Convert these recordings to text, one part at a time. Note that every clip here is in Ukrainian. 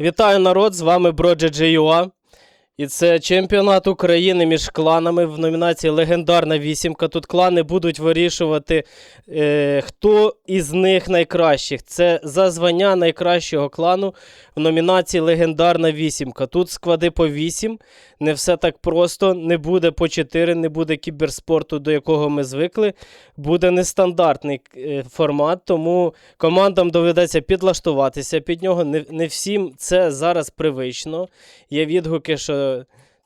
Вітаю народ! З вами BroJJ.ua. І це чемпіонат України між кланами в номінації Легендарна вісімка. Тут клани будуть вирішувати, е, хто із них найкращих. Це за звання найкращого клану в номінації Легендарна вісімка. Тут склади по 8. Не все так просто. Не буде по 4, не буде кіберспорту, до якого ми звикли. Буде нестандартний е, формат, тому командам доведеться підлаштуватися під нього. Не, не всім це зараз привично. Є відгуки, що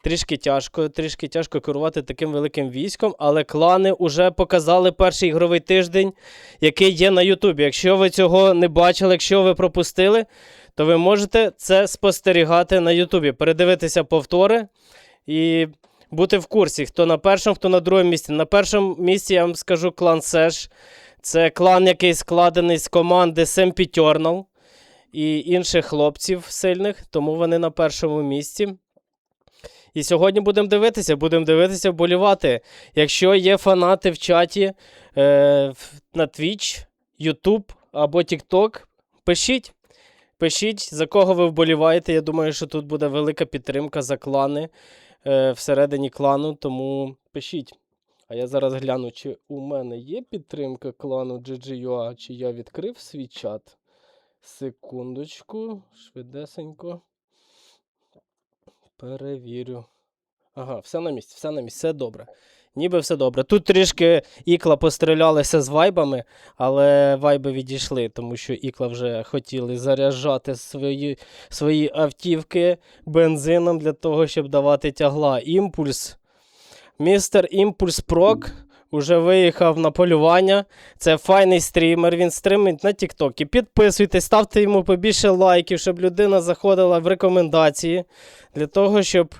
трішки тяжко, трішки тяжко керувати таким великим військом, але клани вже показали перший ігровий тиждень, який є на Ютубі. Якщо ви цього не бачили, якщо ви пропустили, то ви можете це спостерігати на Ютубі, передивитися повтори і бути в курсі, хто на першому, хто на другому місці. На першому місці я вам скажу клан Сеш. Це клан, який складений з команди Семпітьорнал і інших хлопців сильних, тому вони на першому місці. І сьогодні будемо дивитися, будемо дивитися, вболівати. Якщо є фанати в чаті е, на Twitch, YouTube або TikTok, пишіть. Пишіть, за кого ви вболіваєте. Я думаю, що тут буде велика підтримка за клани е, всередині клану, тому пишіть. А я зараз гляну, чи у мене є підтримка клану GGUA, чи я відкрив свій чат. Секундочку, швидесенько. Перевірю. Ага, все на місці, все на місці, все добре. Ніби все добре. Тут трішки ікла пострілялися з вайбами, але вайби відійшли, тому що ікла вже хотіли заряджати свої, свої автівки бензином для того, щоб давати тягла. Імпульс. Містер Імпульс Прок уже виїхав на полювання. Це файний стрімер, він стримить на Тіктокі. Підписуйтесь, ставте йому побільше лайків, щоб людина заходила в рекомендації для того, щоб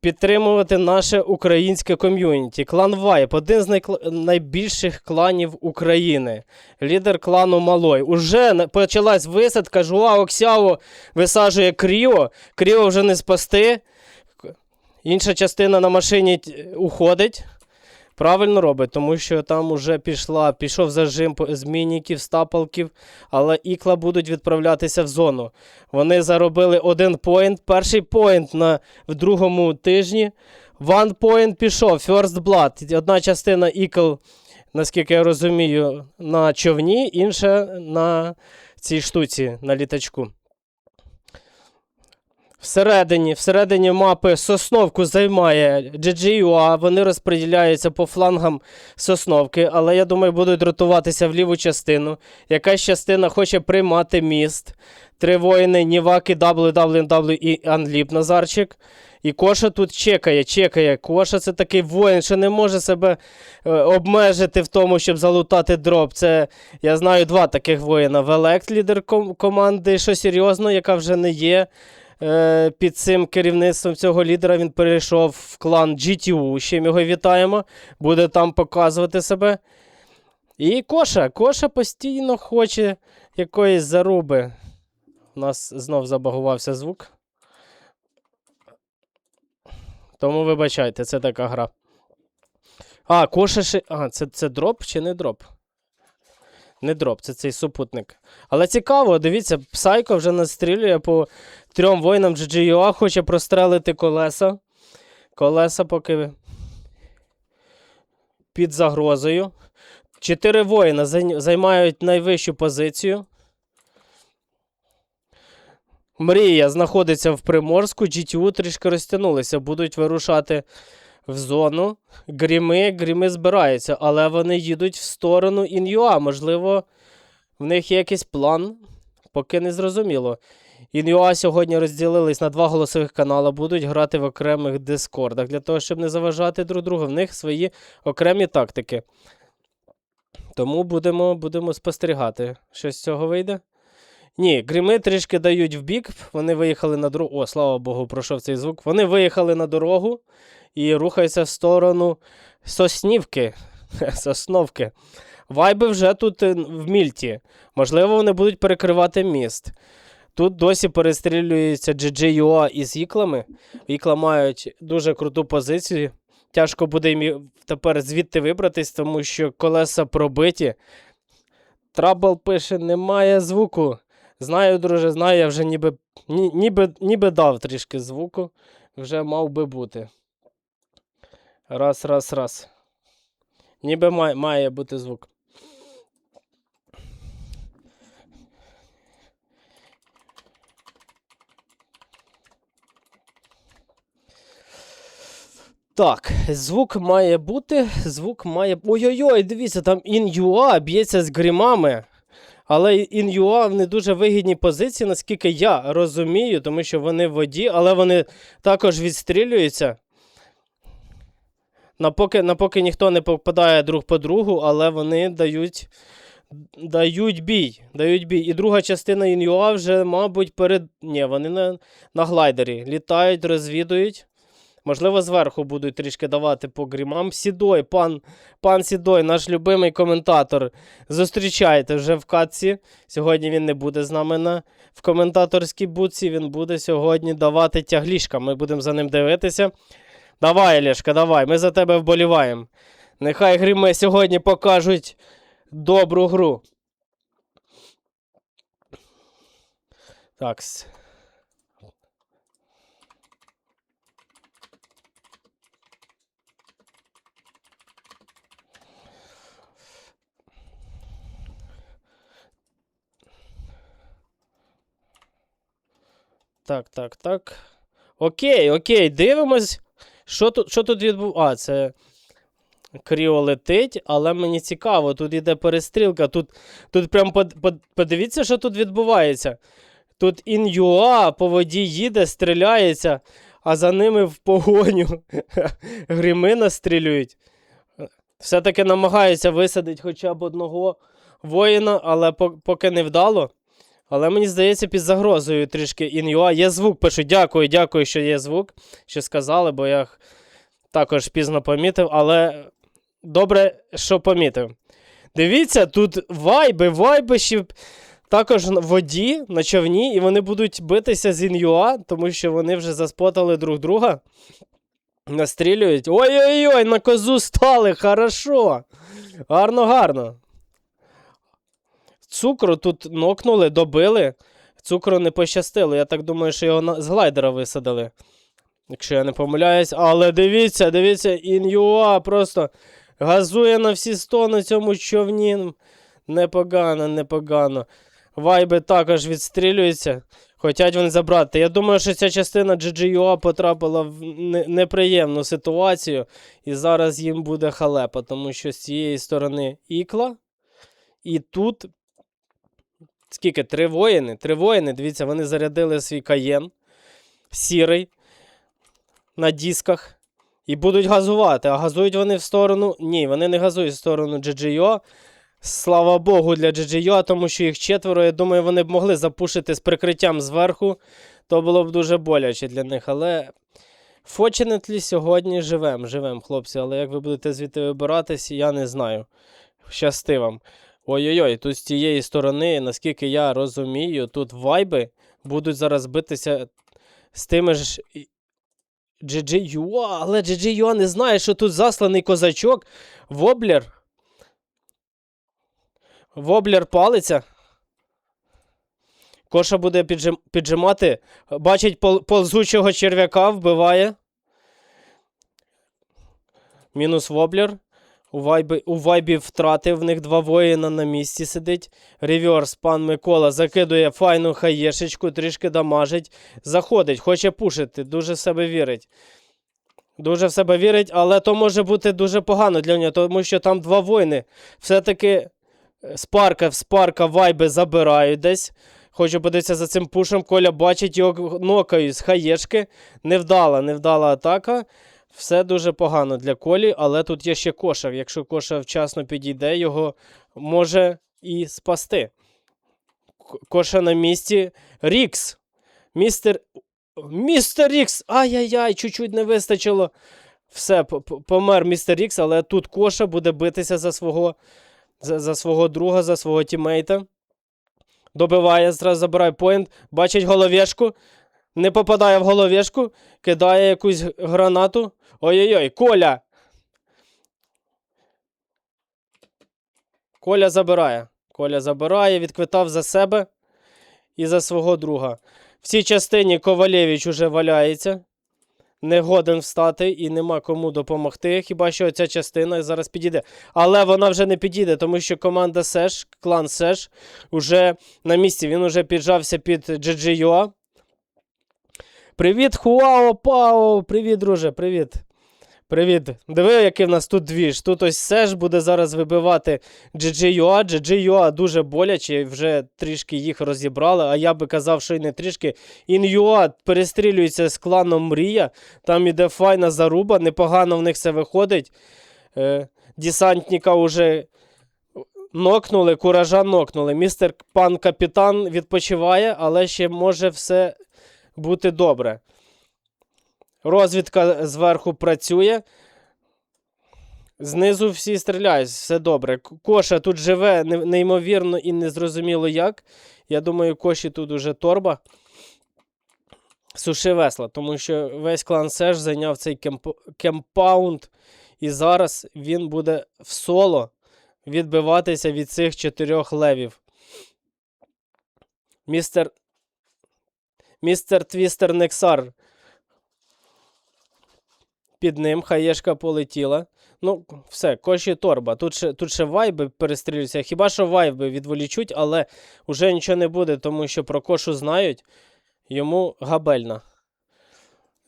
підтримувати наше українське ком'юніті. Клан Вайп один з найкла- найбільших кланів України. Лідер клану Малой. Уже почалась висадка. Жуао Ксяо висаджує Кріо. Кріо вже не спасти. Інша частина на машині уходить. Правильно робить, тому що там уже пішла, пішов зажим з мініків, стапалків, але ікла будуть відправлятися в зону. Вони заробили один поінт. Перший поінт на, в другому тижні. One point пішов, First Blood. Одна частина ікл, наскільки я розумію, на човні, інша на цій штуці, на літачку. Всередині, всередині мапи Сосновку займає GGUA, вони розподіляються по флангам Сосновки, але я думаю, будуть ротуватися в ліву частину. Якась частина хоче приймати міст. Три воїни, Ніваки, WWW і Анліп Назарчик. І Коша тут чекає, чекає. Коша це такий воїн, що не може себе е, обмежити в тому, щоб залутати дроп. Це я знаю два таких воїна. Велект, лідер ком- команди, що серйозно, яка вже не є. Е, під цим керівництвом цього лідера він перейшов в клан GTU. Ще ми його вітаємо. Буде там показувати себе. І Коша. Коша постійно хоче якоїсь заруби. У нас знов забагувався звук. Тому вибачайте, це така гра. А, Коша ще. А, це, це дроп чи не дроп? Не дроп, це цей супутник. Але цікаво, дивіться, Псайко вже настрілює по трьом воїнам GGUA, хоче прострелити колеса. Колеса поки під загрозою. Чотири воїна займають найвищу позицію. Мрія знаходиться в Приморську, GTU трішки розтягнулися, будуть вирушати в зону. Гріми, гріми збираються, але вони їдуть в сторону Ін'юа. Можливо, в них є якийсь план, поки не зрозуміло. Ін'юа сьогодні розділились на два голосових канали, будуть грати в окремих дискордах для того, щоб не заважати друг другу. В них свої окремі тактики. Тому будемо, будемо спостерігати, що з цього вийде. Ні, гріми трішки дають в бік. Вони виїхали на дорогу. О, слава Богу, пройшов цей звук. Вони виїхали на дорогу і рухаються в сторону Соснівки. Сосновки. Вайби вже тут е, в мільті. Можливо, вони будуть перекривати міст. Тут досі перестрілюється GGUA із іклами. Ікла мають дуже круту позицію. Тяжко буде їм тепер звідти вибратись, тому що колеса пробиті. Трабл пише: немає звуку. Знаю, друже, знаю, я вже ніби, ні, ніби, ніби дав трішки звуку. Вже мав би бути. Раз, раз, раз. Ніби має, має бути звук. Так, звук має бути. Звук має. Ой-ой-ой, дивіться, там Ін'юа б'ється з грімами. Але Ін'юа в не дуже вигідній позиції, наскільки я розумію, тому що вони в воді, але вони також відстрілюються. Напоки, напоки ніхто не попадає друг по другу, але вони дають, дають бій. Дають бій. І друга частина Ін'юа вже, мабуть, перед. Ні, вони на, на глайдері. Літають, розвідують. Можливо, зверху будуть трішки давати по грімам. Сідой, пан, пан Сідой, наш любимий коментатор. Зустрічайте вже в катці. Сьогодні він не буде з нами на, в коментаторській буці. Він буде сьогодні давати тяглішка. Ми будемо за ним дивитися. Давай, Олешка, давай, ми за тебе вболіваємо. Нехай гріми сьогодні покажуть добру гру. Так. Так, так, так. Окей, окей, дивимось. Що тут, що тут відбувається? Кріо летить, але мені цікаво, тут іде перестрілка. Тут, тут прям под, под, подивіться, що тут відбувається. Тут Ін'юа по воді їде, стріляється, а за ними в погоню гріми настрілюють. Все-таки намагаються висадити хоча б одного воїна, але поки не вдало. Але мені здається, під загрозою трішки Ін'юа. Є звук, пишу. Дякую, дякую, що є звук. Що сказали, бо я також пізно помітив, але добре, що помітив. Дивіться, тут вайби, вайби ще також в воді на човні, і вони будуть битися з Ін'юа, тому що вони вже заспотали друг друга. Настрілюють. Ой-ой-ой, на козу стали, хорошо. Гарно, гарно. Цукру тут нокнули, добили. Цукру не пощастило. Я так думаю, що його з глайдера висадили. Якщо я не помиляюсь. Але дивіться, дивіться, Ін'юа просто газує на всі сто на цьому човні. Непогано, непогано. Вайби також відстрілюються. Хотять вони забрати. Я думаю, що ця частина GGUA потрапила в неприємну ситуацію. І зараз їм буде халепа, тому що з цієї сторони ікла. І тут. Скільки? Три воїни? Три воїни. Дивіться, вони зарядили свій каєн сірий на дисках. І будуть газувати. А газують вони в сторону. Ні, вони не газують в сторону GGO. Слава Богу, для GGO, тому що їх четверо. Я думаю, вони б могли запушити з прикриттям зверху. То було б дуже боляче для них. Але Fortunately, сьогодні живем, живем, хлопці. Але як ви будете звідти вибиратись, я не знаю. Щасти вам. Ой-ой-ой, тут з цієї сторони, наскільки я розумію, тут вайби будуть зараз битися з тими ж. GGUA, але GGUA не знає, що тут засланий козачок. Воблер. Воблер палиться. Коша буде піджим... піджимати. Бачить пол... ползучого черв'яка, вбиває. Мінус воблер. У вайбі, у вайбі втрати, в них два воїна на місці сидить. Реверс, пан Микола закидує файну хаєшечку, трішки дамажить. Заходить, хоче пушити, дуже в себе вірить. Дуже в себе вірить, але то може бути дуже погано для нього, тому що там два воїни. Все-таки е, спарка спарка вайби забирають десь. Хочу подивитися за цим пушем. Коля бачить його нокають з хаєшки. Невдала, невдала атака. Все дуже погано для Колі, але тут є ще коша. Якщо коша вчасно підійде, його може і спасти. Коша на місці. Рікс. Містер. Містер Рікс! Ай-яй-яй, чуть-чуть не вистачило. Все, помер містер Рікс, але тут коша буде битися за свого, за, за свого друга, за свого тімейта. Добиває, зразу забирає поінт, бачить головешку, не попадає в головешку, кидає якусь гранату. Ой-ой-ой, Коля! Коля забирає. Коля забирає, відквитав за себе. і за свого друга. В цій частині Ковалєвич уже валяється. Не годен встати і нема кому допомогти. Хіба що ця частина зараз підійде. Але вона вже не підійде, тому що команда Сеш, клан Сеш, уже на місці. Він уже піджався під GGUA. Привіт, Хуао Пао! Привіт, друже, привіт. Привіт. Диви, який в нас тут двіж. Тут ось Сеш буде зараз вибивати GGUA. GGUA дуже боляче, вже трішки їх розібрали, а я би казав, що й не трішки. InUA перестрілюється з кланом Мрія. Там іде файна заруба, непогано в них все виходить. Е, десантника вже нокнули, куража нокнули. Містер пан капітан відпочиває, але ще може все бути добре. Розвідка зверху працює. Знизу всі стріляють, все добре. Коша тут живе неймовірно і незрозуміло як. Я думаю, Коші тут уже торба. Суши весла, тому що весь клан Сеш зайняв цей кемп- кемпаунд, і зараз він буде в соло відбиватися від цих чотирьох левів. Містер. Містер Твістер Нексар під ним хаєшка полетіла. Ну, все, коші торба. Тут ще, тут ще вайби перестрілюються. Хіба що вайби відволічуть, але вже нічого не буде, тому що про кошу знають. Йому габельна.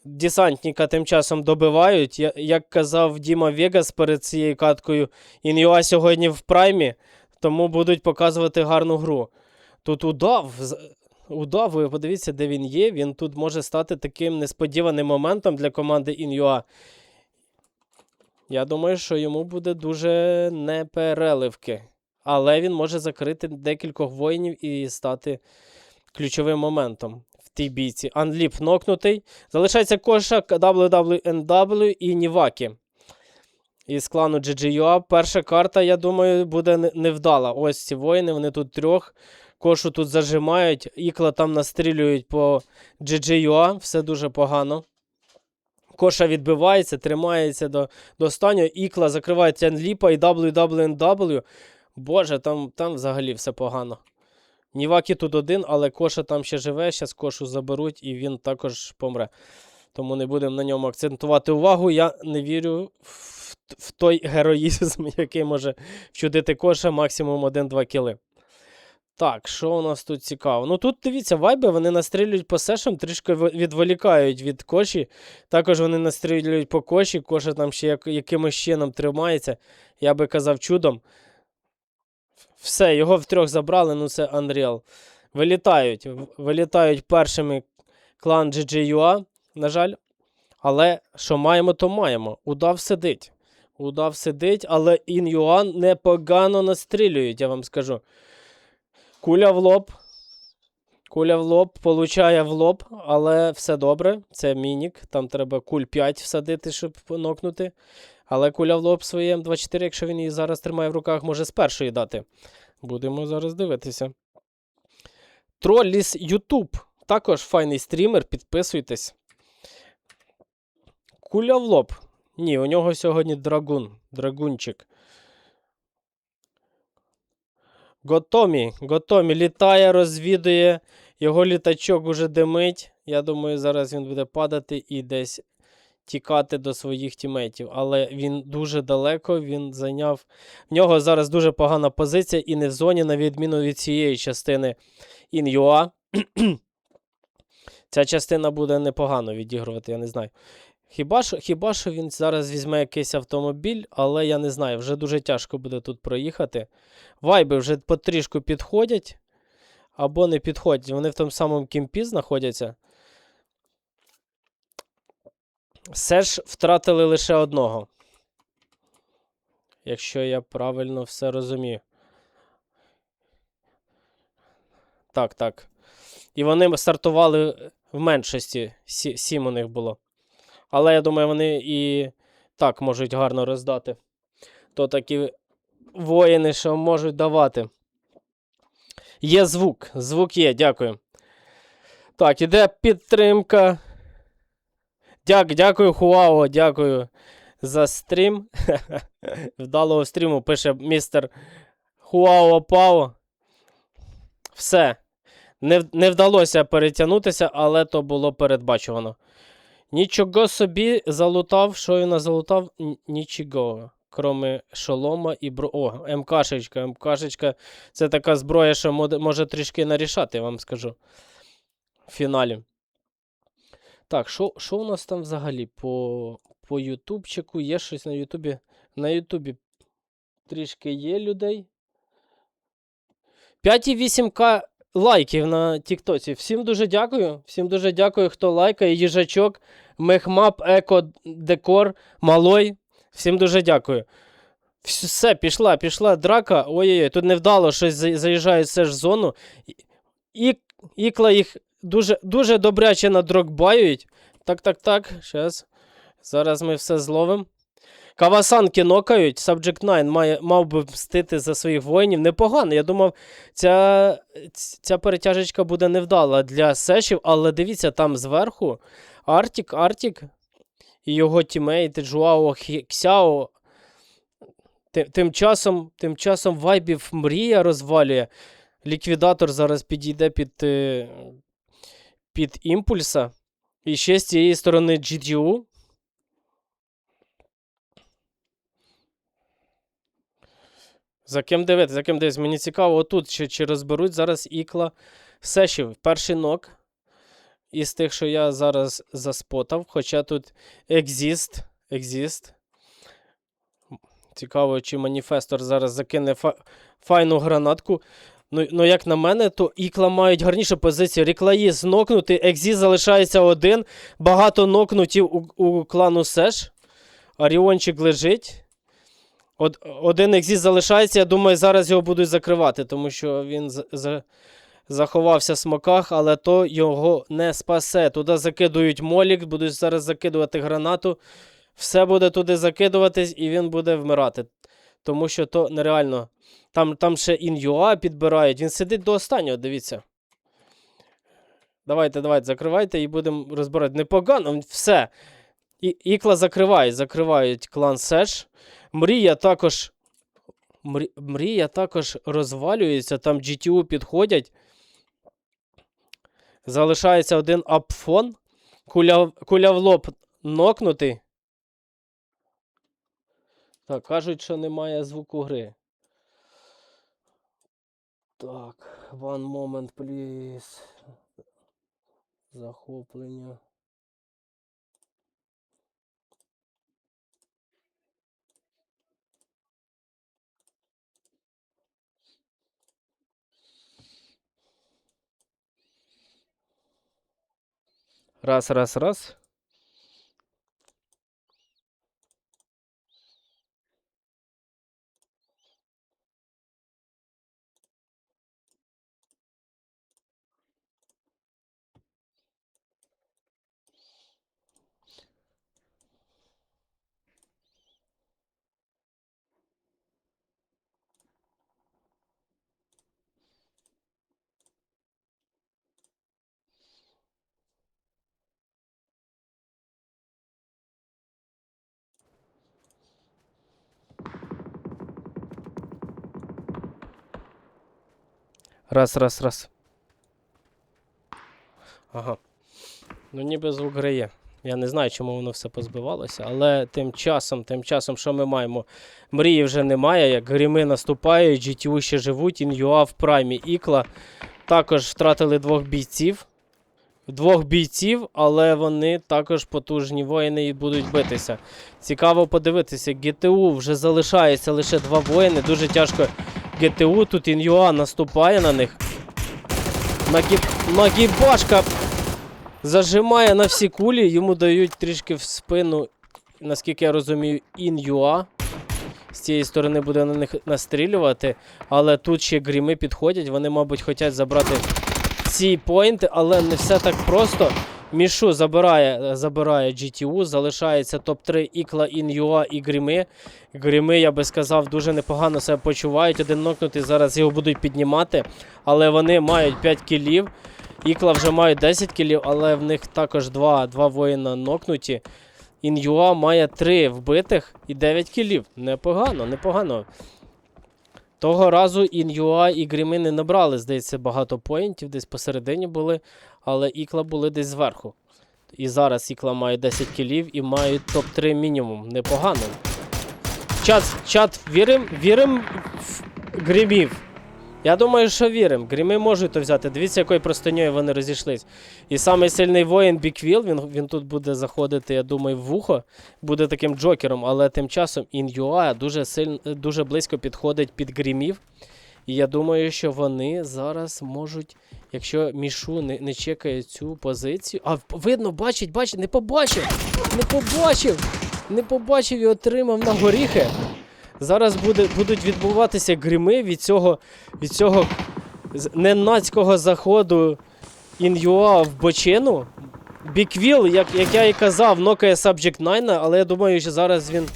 Десантника тим часом добивають. Я, як казав Діма Вегас перед цією каткою, Ін'юа сьогодні в праймі, тому будуть показувати гарну гру. Тут удав. З- Удав, ви подивіться, де він є. Він тут може стати таким несподіваним моментом для команди InUA. Я думаю, що йому буде дуже непереливки. Але він може закрити декількох воїнів і стати ключовим моментом в тій бійці. Анліп нокнутий. Залишається кошак WWNW і Нівакі. Із клану GGUA. Перша карта, я думаю, буде невдала. Ось ці воїни, вони тут трьох. Кошу тут зажимають, ікла там настрілюють по GGUA, все дуже погано. Коша відбивається, тримається до, до останнього. Ікла закривається Анліпа і WWNW. Боже, там, там взагалі все погано. Нівакі тут один, але Коша там ще живе, зараз Кошу заберуть і він також помре. Тому не будемо на ньому акцентувати увагу. Я не вірю в, в той героїзм, який може вчудити Коша максимум 1-2 кіли. Так, що у нас тут цікаво? Ну тут дивіться, вайби вони настрілюють по сешам, трішки відволікають від коші. Також вони настрілюють по коші, коша там ще як, якимось чином тримається. Я би казав чудом. Все, його втрьох забрали, ну це Unreal. Вилітають. Вилітають першими клан GGUA, на жаль. Але що маємо, то маємо. Удав сидить. Удав сидить, але InUA непогано настрілюють, я вам скажу. Куля в лоб. Куля в лоб, получає в лоб, але все добре. Це мінік. Там треба куль 5 всадити, щоб нокнути. Але куля в лоб своє М24, якщо він її зараз тримає в руках, може з першої дати. Будемо зараз дивитися. Тролліс Ютуб. Також файний стрімер, підписуйтесь. Куля в лоб. Ні, у нього сьогодні драгун. Драгунчик. Готомі, Готомі літає, розвідує. Його літачок уже димить. Я думаю, зараз він буде падати і десь тікати до своїх тімейтів. Але він дуже далеко, він зайняв. В нього зараз дуже погана позиція і не в зоні, на відміну від цієї частини InUA. Ця частина буде непогано відігрувати, я не знаю. Хіба що, хіба що він зараз візьме якийсь автомобіль, але я не знаю, вже дуже тяжко буде тут проїхати. Вайби вже потрішку підходять або не підходять. Вони в тому самому кімпі знаходяться. Все ж втратили лише одного. Якщо я правильно все розумію. Так, так. І вони стартували в меншості. Сі- Сім у них було. Але я думаю, вони і так можуть гарно роздати. То такі воїни, що можуть давати. Є звук. Звук є, дякую. Так, іде підтримка. Дяк, дякую, Хуао, дякую за стрім. Вдалого стріму пише містер Хуао Пао. Все. Не, не вдалося перетягнутися, але то було передбачувано. Нічого собі залутав, що він залутав? Нічого. Кроме шолома і бро. О, МКшечка. МКшечка це така зброя, що може трішки нарішати, я вам скажу. В фіналі. Так, що, що у нас там взагалі по, по Ютубчику? Є щось на Ютубі? На Ютубі трішки є людей. 5,8к лайків на Тіктоці. Всім дуже дякую. Всім дуже дякую, хто лайкає. Їжачок, Мехмап, Еко, Декор, Малой. Всім дуже дякую. Все, пішла, пішла драка. Ой-ой-ой, тут невдало щось за- заїжджає все ж зону. І, ікла їх дуже, дуже добряче надрокбаюють. Так, так, так. Щас. Зараз ми все зловимо. Кавасанки нокають. Subject 9 має, мав би мстити за своїх воїнів. Непогано. Я думав, ця, ця перетяжечка буде невдала для сешів, але дивіться, там зверху Артік, Артік і його тімейти Джуао Ксяо. Тим, тим часом, тим часом вайбів мрія розвалює. Ліквідатор зараз підійде під, е, під імпульса. І ще з цієї сторони GGU. За ким дивитися, за ким дивитися. Мені цікаво, отут чи, чи розберуть зараз ікла сешів. Перший нок із тих, що я зараз заспотав. Хоча тут екзіст. Екзіст. Цікаво, чи маніфестор зараз закине фа- файну гранатку. Ну, ну, як на мене, то ікла мають гарнішу позицію. Ріклаїс нокнути, екзіст залишається один. Багато нокнутів у, у клану Сеш. Аріончик лежить. Од, один екзіст залишається. Я думаю, зараз його будуть закривати, тому що він за, за, заховався в смоках, але то його не спасе. Туди закидують молік, будуть зараз закидувати гранату. Все буде туди закидуватись, і він буде вмирати. Тому що то нереально. Там, там ще ін'юа підбирають. Він сидить до останнього, дивіться. Давайте, давайте, закривайте і будемо розбирати. Непогано, все. І, ікла закривають, закривають клан Сеш. Мрія також. Мрія також розвалюється, там GTU підходять. Залишається один апфон. Куля, куля в лоб нокнутий. Так, кажуть, що немає звуку гри. Так, one moment, please. Захоплення. Раз, раз, раз. Раз, раз, раз. Ага. Ну, ніби звук гри є. Я не знаю, чому воно все позбивалося, але тим часом, тим часом, що ми маємо? Мрії вже немає, як гріми наступають, GTU ще живуть, ін'юа в праймі Ікла. Також втратили двох бійців. Двох бійців, але вони також потужні воїни і будуть битися. Цікаво подивитися, ГТУ вже залишається лише два воїни. Дуже тяжко ГТУ. Тут ін'юа наступає на них. Нагі... Нагібашка зажимає на всі кулі, йому дають трішки в спину, наскільки я розумію, ін'юа. З цієї сторони буде на них настрілювати. Але тут ще гріми підходять. Вони, мабуть, хочуть забрати ці поінти, але не все так просто. Мішу забирає, забирає GTU, залишається топ-3 Ікла, Ін'юа і Гріми. Гріми, я би сказав, дуже непогано себе почувають. Один нокнутий, зараз його будуть піднімати, але вони мають 5 кілів. Ікла вже мають 10 кілів, але в них також 2, 2 воїна нокнуті. Ін'юа має 3 вбитих і 9 кілів. Непогано, непогано. Того разу Ін'юа і Гріми не набрали, здається, багато поінтів, десь посередині були, але Ікла були десь зверху. І зараз Ікла має 10 кілів і мають топ-3 мінімум. Непогано. Чат, чат, вірим, вірим в грімів. Я думаю, що вірим. Гріми можуть то взяти. Дивіться, якою простиньою вони розійшлись. І самий сильний воїн Біквіл, він, він тут буде заходити, я думаю, в вухо, буде таким джокером, але тим часом Ін'юа дуже дуже близько підходить під грімів. І я думаю, що вони зараз можуть, якщо Мішу не, не чекає цю позицію. А видно, бачить, бачить, не побачив! Не побачив! Не побачив і отримав на горіхи. Зараз буде, будуть відбуватися грими від цього, від цього ненацького заходу Ін'юа в бочину. Біквіл, як, як я і казав, нокає Subject 9, але я думаю, що зараз він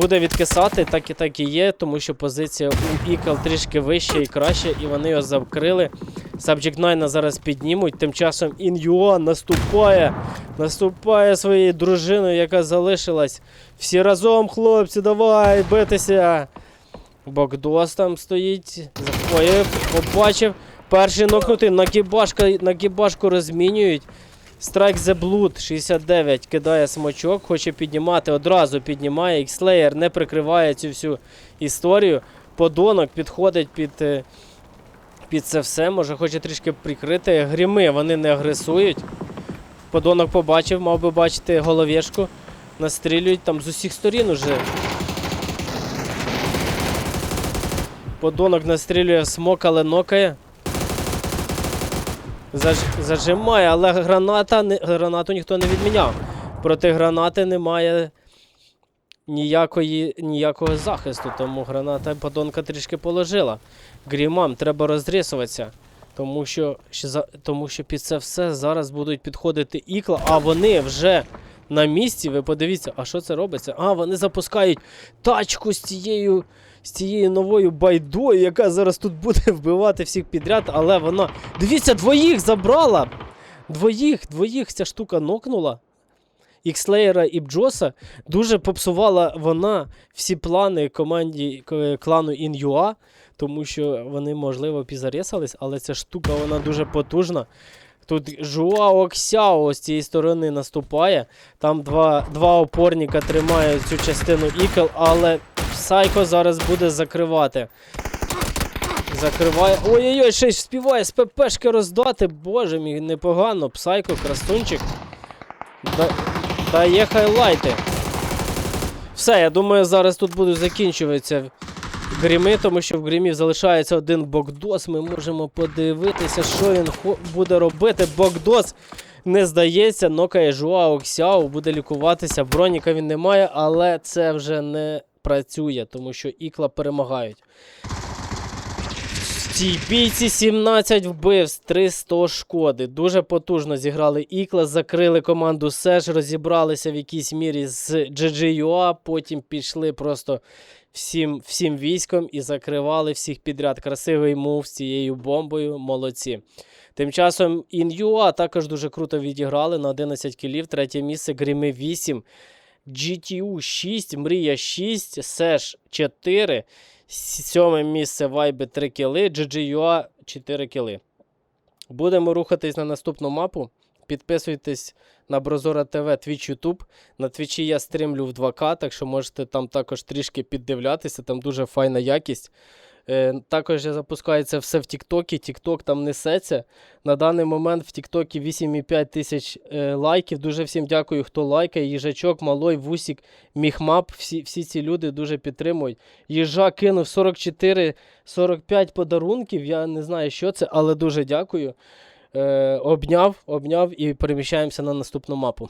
буде відкисати, так і так і є, тому що позиція у Ікл трішки вища і краща, і вони його закрили. Subject 9 зараз піднімуть. Тим часом Ін'юа наступає, наступає своєю дружиною, яка залишилась. Всі разом, хлопці, давай, битися. Богдос там стоїть. Ой, побачив. Перший нокнутий, нагібашка, нагібашку розмінюють. Strike the Blood 69 кидає смачок, хоче піднімати, одразу піднімає. Xslayer не прикриває цю всю історію. Подонок підходить під, е, під це все, може хоче трішки прикрити. Гріми вони не агресують. Подонок побачив, мав би бачити головешку. Настрілюють там з усіх сторін уже. Подонок настрілює смок, але нокає. Заж... Зажимає, але граната не... гранату ніхто не відміняв. Проти гранати немає ніякої... ніякого захисту, тому граната подонка трішки положила. Грімам треба розрісуватися. Тому що, тому що під це все зараз будуть підходити ікла, а вони вже на місці. Ви подивіться, а що це робиться? А, вони запускають тачку з цією, з цією новою байдою, яка зараз тут буде вбивати всіх підряд, але вона. Дивіться, двоїх забрала! Двоїх, двоїх ця штука нокнула. Ікслеєра і Бджоса дуже попсувала вона всі плани команді клану Ін'юа, тому що вони, можливо, пізарісались, але ця штука вона дуже потужна. Тут Жуао Ксяо з цієї сторони наступає. Там два, два опорника тримають цю частину Ікл, але Сайко зараз буде закривати. Закриває. Ой-ой-ой, ще й співає з ППшки роздати. Боже мій, непогано. Псайко, красунчик. Да, дає хайлайти. Все, я думаю, зараз тут будуть закінчуватися гріми, тому що в грімів залишається один Богдос. Ми можемо подивитися, що він буде робити. Богдос не здається, нокає Жуао Ксяо, буде лікуватися. Броніка він не має, але це вже не працює, тому що ікла перемагають. Цій бійці 17 вбивств, 300 шкоди. Дуже потужно зіграли Ікла, закрили команду Сеш, розібралися в якійсь мірі з GGUA, потім пішли просто всім, всім військом і закривали всіх підряд. Красивий мув з цією бомбою. Молодці. Тим часом Ін'юа також дуже круто відіграли на 11 кілів. Третє місце Гріми 8. GTU 6, Мрія 6, Сеш 4. Сьоме місце Вайби 3 кіли, GGUA 4 кіли. Будемо рухатись на наступну мапу. Підписуйтесь на Брозора ТВ, Twitch, YouTube. На Твічі я стрімлю в 2К, так що можете там також трішки піддивлятися, там дуже файна якість. Е, також я запускаю це все в Тіктокі. Тікток там несеться. На даний момент в Тіктокі 8,5 тисяч е, лайків. Дуже всім дякую, хто лайкає. Їжачок, Малой, Вусік, Міхмап. Всі, всі ці люди дуже підтримують. Їжа кинув 44-45 подарунків. Я не знаю, що це, але дуже дякую. Е, обняв, обняв і переміщаємося на наступну мапу.